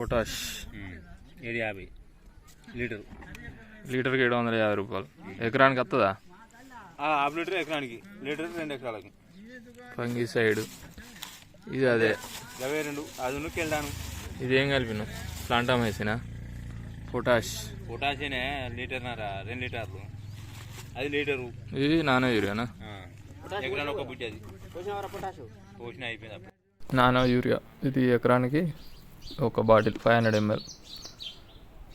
Potash. ఏడు యాభై? Litre. లీటర్కి ఏడు వందల యాభై రూపాయలు. ఎకరానికి వస్తుందా హాఫ్ లీటర్ ఎకరానికి. లీటర్ రెండు ఎకరాలకి. Fungicide. ఇది అదే. యాభై రెండు. అది వెళ్ళాను ఇదేం కలిపిన ప్లాంటామ్ వేసిన పొటాష్. పొటాషియనే లీటర్ రెండు లీటర్లు. అది లీటరు. ఇది నానో యూరియానా. ఎకరానికి ఒక బుట్టి అది. పోసిన అయిపోయింది అప్పుడు. Nano urea. ఇది ఎకరానికి ఒక బాటిల్ ఫైవ్ హండ్రెడ్ ఎంఎల్.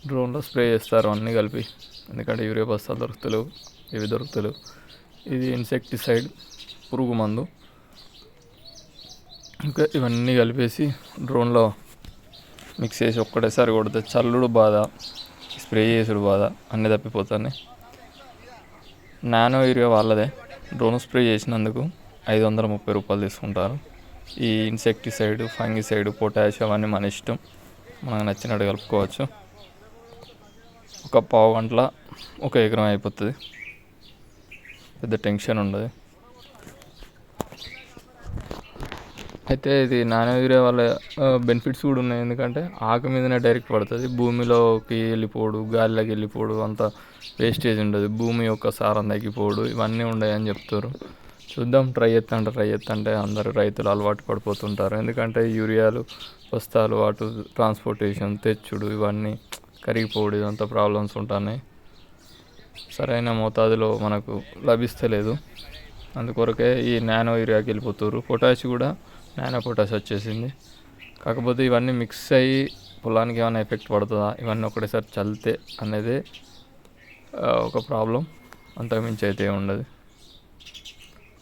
డ్రోన్లో స్ప్రే చేస్తారు అన్నీ కలిపి. ఎందుకంటే యూరియా బస్తాలు దొరుకుతలేవు ఇవి దొరుకుతలేవు. ఇది ఇన్సెక్టిసైడ్ పురుగు మందు. ఇంకా ఇవన్నీ కలిపేసి డ్రోన్లో మిక్స్ చేసి ఒక్కటేసారి కొడితే చల్లుడు బాధ స్ప్రే చేసుడు బాధ అన్నీ తప్పిపోతాయి నానో యూరియా వాళ్ళదే. డ్రోన్ స్ప్రే చేసినందుకు ఐదు వందల ముప్పై రూపాయలు తీసుకుంటారు. ఈ ఇన్సెక్టిసైడ్ ఫంగిసైడ్ పొటాష్ అవన్నీ మన ఇష్టం. మనకు నచ్చినట్టు కలుపుకోవచ్చు. ఒక పావు గంటల ఒక ఎకరం అయిపోతుంది. పెద్ద టెన్షన్ ఉండదు. అయితే ఇది నానో యూరియా వల్ల బెనిఫిట్స్ కూడా ఉన్నాయి. ఎందుకంటే ఆకు మీదనే డైరెక్ట్ పడుతుంది. భూమిలోకి వెళ్ళిపోడు గాలిలోకి వెళ్ళిపోడు అంత వేస్టేజ్ ఉండదు. భూమి యొక్క సారం తగ్గిపోడు. ఇవన్నీ ఉన్నాయని చెప్తారు. చూద్దాం. ట్రై చేస్తా ట్రై చేస్తుంటే అందరు రైతులు అలవాటు పడిపోతుంటారు. ఎందుకంటే యూరియాలు బస్తాలు అటు ట్రాన్స్పోర్టేషన్ తెచ్చుడు ఇవన్నీ కరిగిపోవడం ఇదంతా ప్రాబ్లమ్స్ ఉంటాయి సరైన మోతాదులో మనకు లభిస్తలేదు. అందుకొరకే ఈ నానో యూరియాకి వెళ్ళిపోతారు పొటాష్ కూడా నానో పొటాష్ వచ్చేసింది. కాకపోతే ఇవన్నీ మిక్స్ అయ్యి పొలానికి ఏమైనా ఎఫెక్ట్ పడుతుందా? ఇవన్నీ ఒకటేసారి చల్లితే అనేది ఒక ప్రాబ్లం అంతకుమించి అయితే ఉండదు.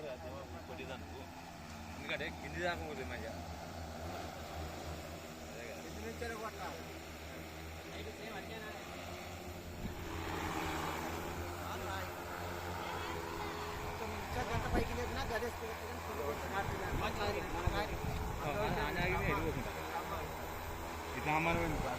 బాగాలకుంటా ఎందుకంటే కింది దాకా పోతుంది మధ్య. ఇట్లా అమ్మాలి అటు పోవద్దా